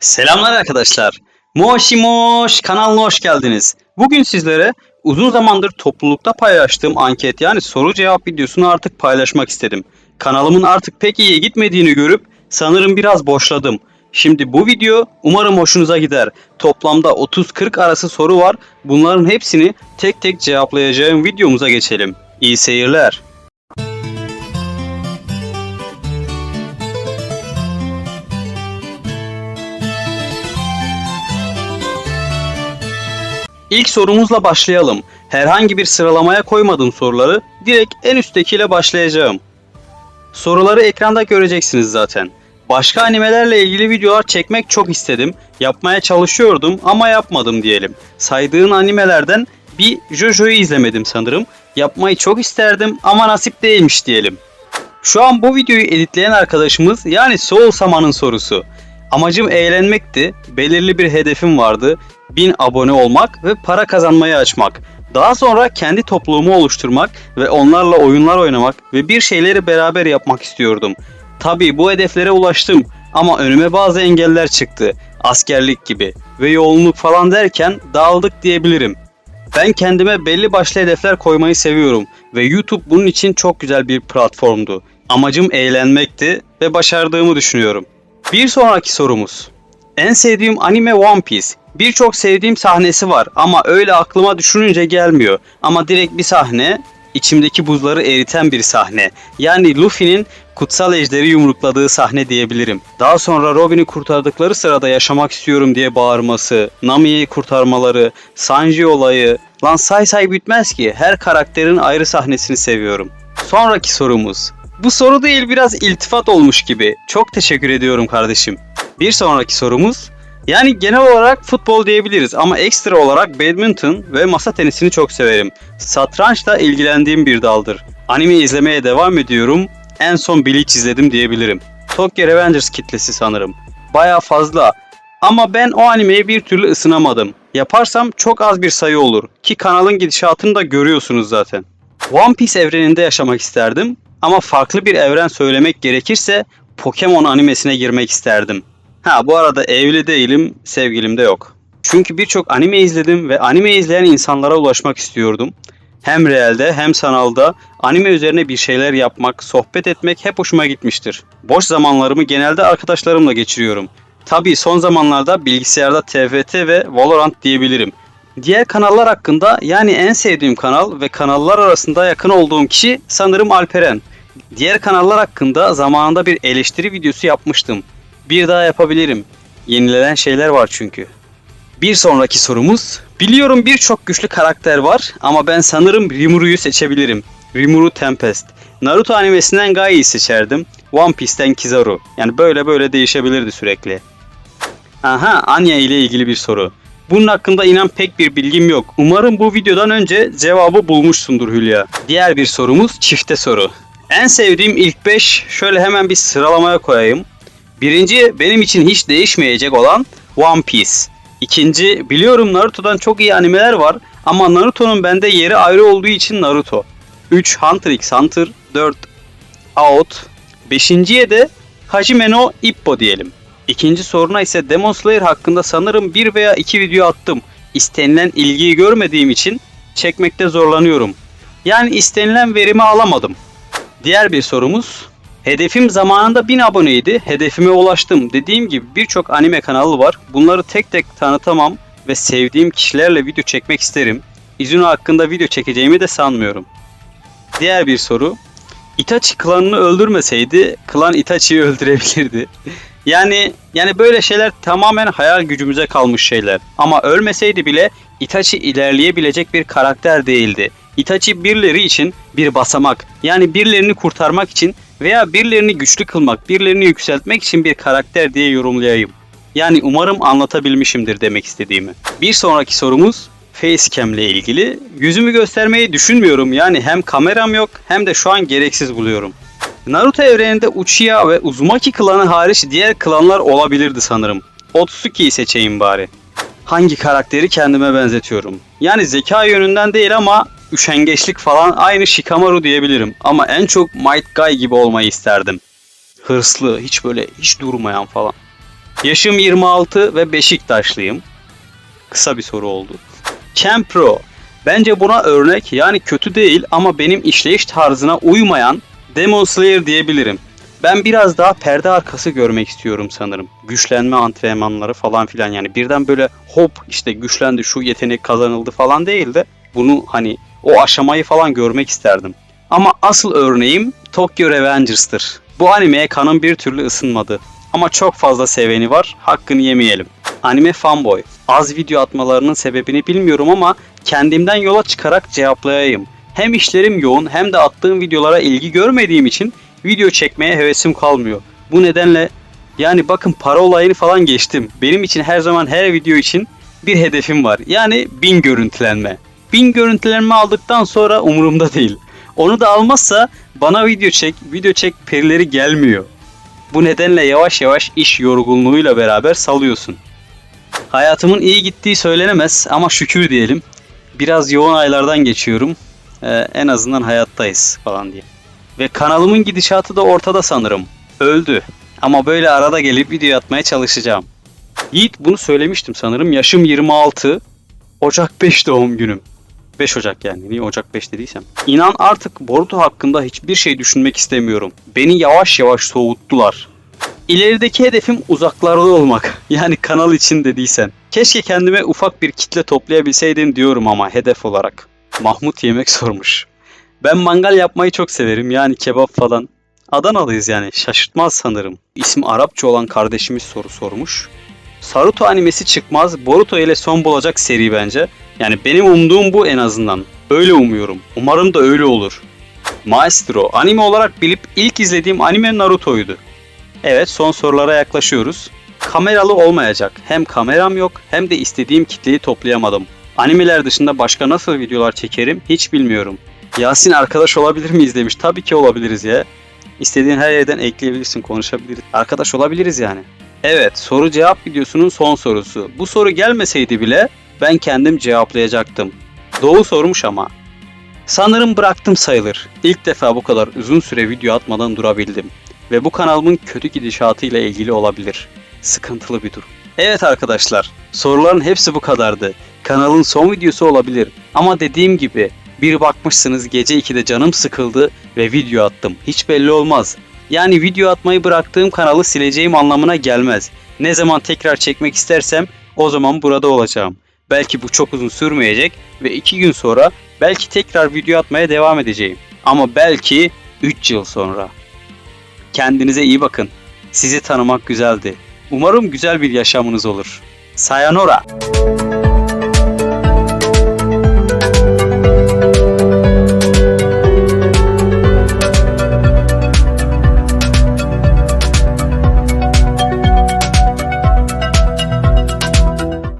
Selamlar arkadaşlar. Moşi Moş kanalına hoş geldiniz. Bugün sizlere uzun zamandır toplulukta paylaştığım anket yani soru cevap videosunu artık paylaşmak istedim. Kanalımın artık pek iyi gitmediğini görüp sanırım biraz boşladım. Şimdi bu video umarım hoşunuza gider. Toplamda 30-40 arası soru var. Bunların hepsini tek tek cevaplayacağım videomuza geçelim. İyi seyirler. İlk sorumuzla başlayalım. Herhangi bir sıralamaya koymadım soruları. Direkt en üsttekiyle başlayacağım. Soruları ekranda göreceksiniz zaten. Başka animelerle ilgili videolar çekmek çok istedim. Yapmaya çalışıyordum ama yapmadım diyelim. Saydığın animelerden bir JoJo'yu izlemedim sanırım. Yapmayı çok isterdim ama nasip değilmiş diyelim. Şu an bu videoyu editleyen arkadaşımız yani Soul Sama'nın sorusu. Amacım eğlenmekti. Belirli bir hedefim vardı. 1000 abone olmak ve para kazanmayı açmak. Daha sonra kendi topluluğumu oluşturmak ve onlarla oyunlar oynamak ve bir şeyleri beraber yapmak istiyordum. Tabii bu hedeflere ulaştım ama önüme bazı engeller çıktı. Askerlik gibi ve yoğunluk falan derken dağıldık diyebilirim. Ben kendime belli başlı hedefler koymayı seviyorum ve YouTube bunun için çok güzel bir platformdu. Amacım eğlenmekti ve başardığımı düşünüyorum. Bir sonraki sorumuz. En sevdiğim anime One Piece. Birçok sevdiğim sahnesi var ama öyle aklıma düşününce gelmiyor. Ama direkt bir sahne, içimdeki buzları eriten bir sahne. Yani Luffy'nin kutsal ejderi yumrukladığı sahne diyebilirim. Daha sonra Robin'i kurtardıkları sırada yaşamak istiyorum diye bağırması, Nami'yi kurtarmaları, Sanji olayı. Lan say say bitmez ki. Her karakterin ayrı sahnesini seviyorum. Sonraki sorumuz. Bu soru değil biraz iltifat olmuş gibi. Çok teşekkür ediyorum kardeşim. Bir sonraki sorumuz. Yani genel olarak futbol diyebiliriz ama ekstra olarak badminton ve masa tenisini çok severim. Satrançla ilgilendiğim bir daldır. Anime izlemeye devam ediyorum. En son Bleach izledim diyebilirim. Tokyo Revengers kitlesi sanırım. Baya fazla. Ama ben o animeye bir türlü ısınamadım. Yaparsam çok az bir sayı olur. Ki kanalın gidişatını da görüyorsunuz zaten. One Piece evreninde yaşamak isterdim. Ama farklı bir evren söylemek gerekirse Pokemon animesine girmek isterdim. Ha bu arada evli değilim, sevgilim de yok. Çünkü birçok anime izledim ve anime izleyen insanlara ulaşmak istiyordum. Hem realde hem sanalda anime üzerine bir şeyler yapmak, sohbet etmek hep hoşuma gitmiştir. Boş zamanlarımı genelde arkadaşlarımla geçiriyorum. Tabii son zamanlarda bilgisayarda TFT ve Valorant diyebilirim. Diğer kanallar hakkında yani en sevdiğim kanal ve kanallar arasında yakın olduğum kişi sanırım Alperen. Diğer kanallar hakkında zamanında bir eleştiri videosu yapmıştım. Bir daha yapabilirim. Yenilenen şeyler var çünkü. Bir sonraki sorumuz. Biliyorum birçok güçlü karakter var ama ben sanırım Rimuru'yu seçebilirim. Rimuru Tempest. Naruto animesinden Gai'yi seçerdim. One Piece'ten Kizaru. Yani böyle böyle değişebilirdi sürekli. Aha Anya ile ilgili bir soru. Bunun hakkında inan pek bir bilgim yok. Umarım bu videodan önce cevabı bulmuşsundur Hülya. Diğer bir sorumuz çifte soru. En sevdiğim ilk 5 şöyle hemen bir sıralamaya koyayım. Birinci benim için hiç değişmeyecek olan One Piece. İkinci biliyorum Naruto'dan çok iyi animeler var ama Naruto'nun bende yeri ayrı olduğu için Naruto. 3 Hunter x Hunter, 4 Out. Beşinciye de Hajime no Ippo diyelim. İkinci soruna ise Demon Slayer hakkında sanırım bir veya iki video attım. İstenilen ilgiyi görmediğim için çekmekte zorlanıyorum. Yani istenilen verimi alamadım. Diğer bir sorumuz. Hedefim zamanında 1000 aboneydi. Hedefime ulaştım. Dediğim gibi birçok anime kanalı var. Bunları tek tek tanıtamam ve sevdiğim kişilerle video çekmek isterim. Izuno hakkında video çekeceğimi de sanmıyorum. Diğer bir soru. Itachi klanını öldürmeseydi klan Itachi'yi öldürebilirdi. Yani yani böyle şeyler tamamen hayal gücümüze kalmış şeyler. Ama ölmeseydi bile Itachi ilerleyebilecek bir karakter değildi. Itachi birileri için bir basamak. Yani birilerini kurtarmak için veya birilerini güçlü kılmak, birilerini yükseltmek için bir karakter diye yorumlayayım. Yani umarım anlatabilmişimdir demek istediğimi. Bir sonraki sorumuz Facecam ile ilgili. Yüzümü göstermeyi düşünmüyorum. Yani hem kameram yok hem de şu an gereksiz buluyorum. Naruto evreninde Uchiha ve Uzumaki klanı hariç diğer klanlar olabilirdi sanırım. Otsuki'yi seçeyim bari. Hangi karakteri kendime benzetiyorum? Yani zeka yönünden değil ama üşengeçlik falan aynı Shikamaru diyebilirim. Ama en çok Might Guy gibi olmayı isterdim. Hırslı, hiç böyle hiç durmayan falan. Yaşım 26 ve Beşiktaşlıyım. Kısa bir soru oldu. Kempro. Bence buna örnek yani kötü değil ama benim işleyiş tarzına uymayan Demon Slayer diyebilirim. Ben biraz daha perde arkası görmek istiyorum sanırım. Güçlenme antrenmanları falan filan yani birden böyle hop işte güçlendi şu yetenek kazanıldı falan değil de bunu hani o aşamayı falan görmek isterdim. Ama asıl örneğim Tokyo Revengers'tır. Bu animeye kanım bir türlü ısınmadı. Ama çok fazla seveni var, hakkını yemeyelim. Anime fanboy. Az video atmalarının sebebini bilmiyorum ama kendimden yola çıkarak cevaplayayım. Hem işlerim yoğun hem de attığım videolara ilgi görmediğim için video çekmeye hevesim kalmıyor. Bu nedenle yani bakın para olayını falan geçtim. Benim için her zaman her video için bir hedefim var. Yani 1000 görüntülenme. 1000 görüntülenme aldıktan sonra umurumda değil. Onu da almazsa bana video çek, video çek perileri gelmiyor. Bu nedenle yavaş yavaş iş yorgunluğuyla beraber salıyorsun. Hayatımın iyi gittiği söylenemez ama şükür diyelim. Biraz yoğun aylardan geçiyorum. Ee, en azından hayattayız falan diye. Ve kanalımın gidişatı da ortada sanırım. Öldü. Ama böyle arada gelip video atmaya çalışacağım. Yiğit bunu söylemiştim sanırım. Yaşım 26. Ocak 5 doğum günüm. 5 Ocak yani. Niye Ocak 5 dediysem. İnan artık Boruto hakkında hiçbir şey düşünmek istemiyorum. Beni yavaş yavaş soğuttular. İlerideki hedefim uzaklarda olmak. Yani kanal için dediysen. Keşke kendime ufak bir kitle toplayabilseydim diyorum ama hedef olarak. Mahmut yemek sormuş. Ben mangal yapmayı çok severim yani kebap falan. Adanalıyız yani şaşırtmaz sanırım. İsmi Arapça olan kardeşimiz soru sormuş. Saruto animesi çıkmaz. Boruto ile son bulacak seri bence. Yani benim umduğum bu en azından. Öyle umuyorum. Umarım da öyle olur. Maestro, anime olarak bilip ilk izlediğim anime Naruto'ydu. Evet, son sorulara yaklaşıyoruz. Kameralı olmayacak. Hem kameram yok hem de istediğim kitleyi toplayamadım. Animeler dışında başka nasıl videolar çekerim hiç bilmiyorum. Yasin arkadaş olabilir miyiz demiş. Tabii ki olabiliriz ya. İstediğin her yerden ekleyebilirsin, konuşabiliriz. Arkadaş olabiliriz yani. Evet, soru cevap videosunun son sorusu. Bu soru gelmeseydi bile ben kendim cevaplayacaktım. Doğu sormuş ama. Sanırım bıraktım sayılır. İlk defa bu kadar uzun süre video atmadan durabildim. Ve bu kanalımın kötü gidişatı ile ilgili olabilir. Sıkıntılı bir durum. Evet arkadaşlar, soruların hepsi bu kadardı. Kanalın son videosu olabilir. Ama dediğim gibi bir bakmışsınız gece 2'de canım sıkıldı ve video attım. Hiç belli olmaz. Yani video atmayı bıraktığım kanalı sileceğim anlamına gelmez. Ne zaman tekrar çekmek istersem o zaman burada olacağım. Belki bu çok uzun sürmeyecek ve 2 gün sonra belki tekrar video atmaya devam edeceğim. Ama belki 3 yıl sonra. Kendinize iyi bakın. Sizi tanımak güzeldi. Umarım güzel bir yaşamınız olur. Sayonara.